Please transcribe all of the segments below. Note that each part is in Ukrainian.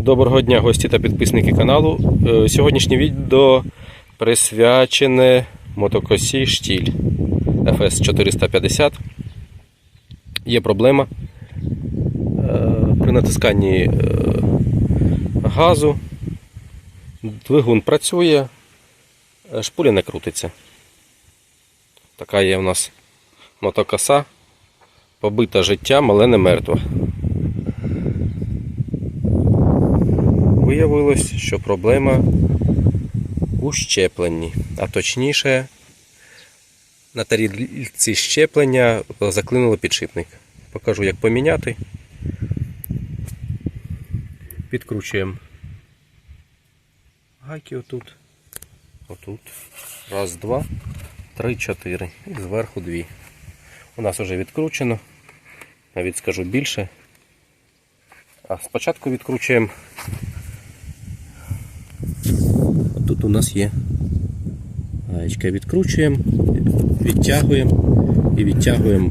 Доброго дня, гості та підписники каналу. Е, Сьогоднішнє відео присвячене мотокосі штіль FS 450. Є проблема е, при натисканні е, газу. Двигун працює, шпуля не крутиться. Така є в нас мотокоса, побита життям, але не мертва. Виявилось, що проблема у щепленні, а точніше, на тарілці щеплення заклинило підшипник. Покажу, як поміняти. Підкручуємо гайки отут. Отут. Раз, два, три, чотири. І зверху дві. У нас вже відкручено. Навіть скажу більше. А спочатку відкручуємо Тут у нас є гаєчка. Відкручуємо, відтягуємо і відтягуємо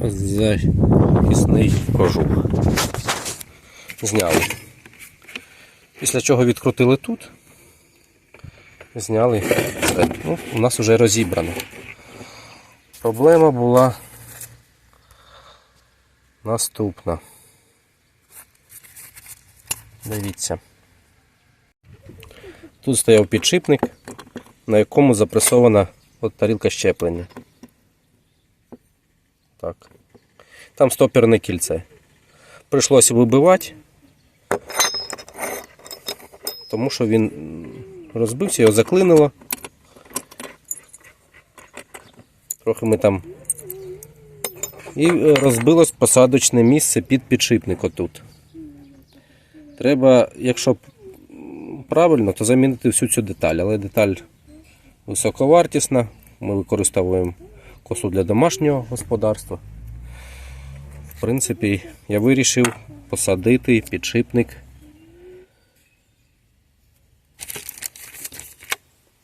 захисний кожух. Зняли. Після чого відкрутили тут, зняли. Ну, у нас вже розібрано. Проблема була наступна. Дивіться. Тут стояв підшипник, на якому запресована от тарілка щеплення. Так. Там стоперне кільце. Прийшлося вибивати, тому що він розбився, його заклинило. Трохи ми там. І е, розбилось посадочне місце під підшипник отут. Треба, якщо правильно, то замінити всю цю деталь. Але деталь високовартісна. Ми використовуємо косу для домашнього господарства. В принципі, я вирішив посадити підшипник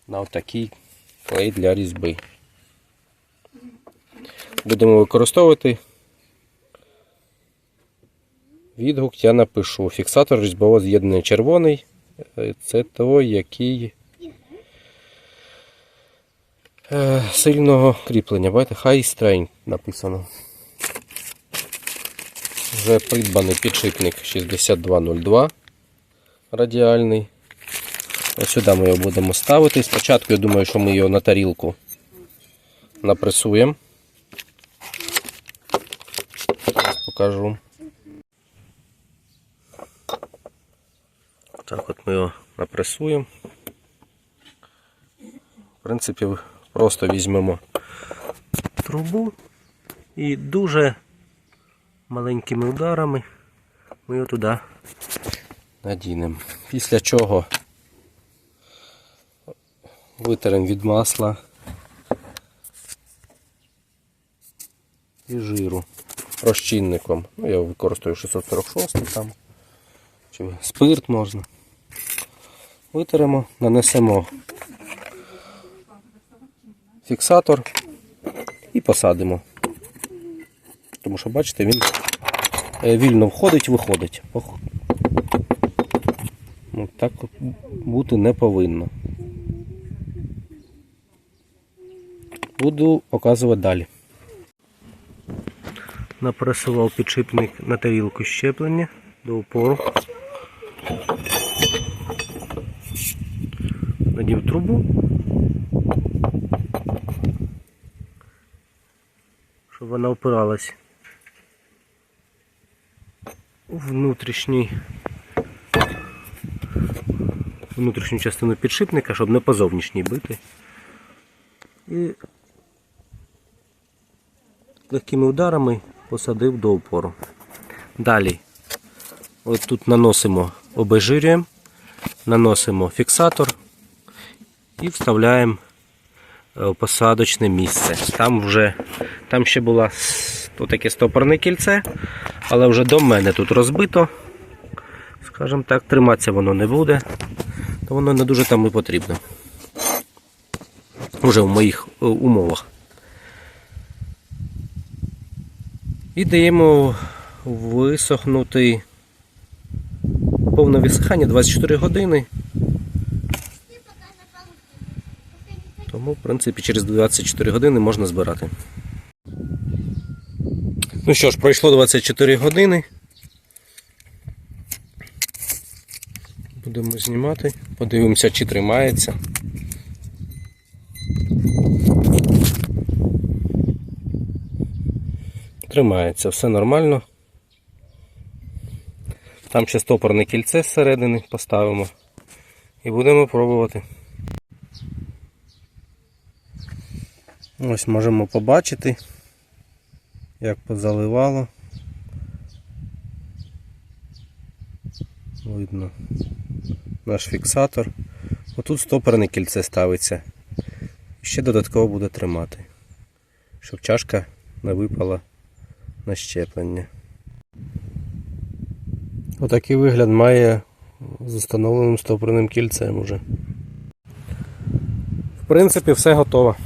на отакий клей для різьби. Будемо використовувати. Відгук я напишу. Фіксатор різьбового з'єднання червоний. Е, Це той, який е, сильного кріплення. Бачите, High Strain написано. Вже придбаний підшипник 6202 радіальний. Ось сюди ми його будемо ставити. Спочатку я думаю, що ми його на тарілку напресуємо. Покажу. Так от ми його напресуємо. В принципі, просто візьмемо трубу і дуже маленькими ударами ми його туди надінемо. Після чого витеремо від масла і жиру розчинником. Ну, я використовую 646 там. Чи спирт можна. Витеремо, нанесемо фіксатор і посадимо. Тому що, бачите, він е, вільно входить, виходить. Ну, так бути не повинно. Буду показувати далі. Напресував підшипник на тарілку щеплення до упору. Надів трубу, щоб вона опиралась внутрішній внутрішню частину підшипника, щоб не по зовнішній бити. І легкими ударами посадив до упору. Далі Ось тут наносимо, обезжирюємо, наносимо фіксатор і вставляємо е, в посадочне місце. Там вже там ще було таке стопорне кільце, але вже до мене тут розбито. Скажімо так, триматися воно не буде, то воно не дуже там і потрібно. Уже в моїх е, умовах. І даємо висохнути повне висихання 24 години. Тому, в принципі, через 24 години можна збирати. Ну що ж, пройшло 24 години. Будемо знімати. Подивимося, чи тримається. Тримається, все нормально. Там ще стопорне кільце зсередини поставимо. І будемо пробувати. Ось можемо побачити, як позаливало. Видно наш фіксатор. Отут стопорне кільце ставиться. Ще додатково буде тримати, щоб чашка не випала на щеплення. Отакий вигляд має з установленим стопорним кільцем уже. В принципі, все готово.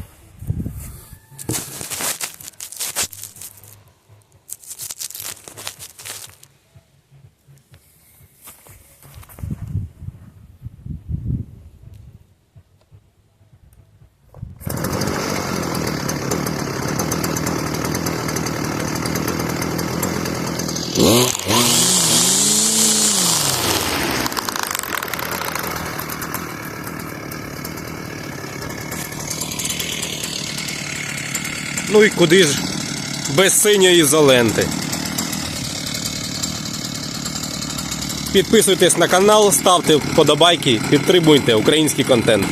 Ну і куди ж без синьої ізоленти. Підписуйтесь на канал, ставте вподобайки, підтримуйте український контент.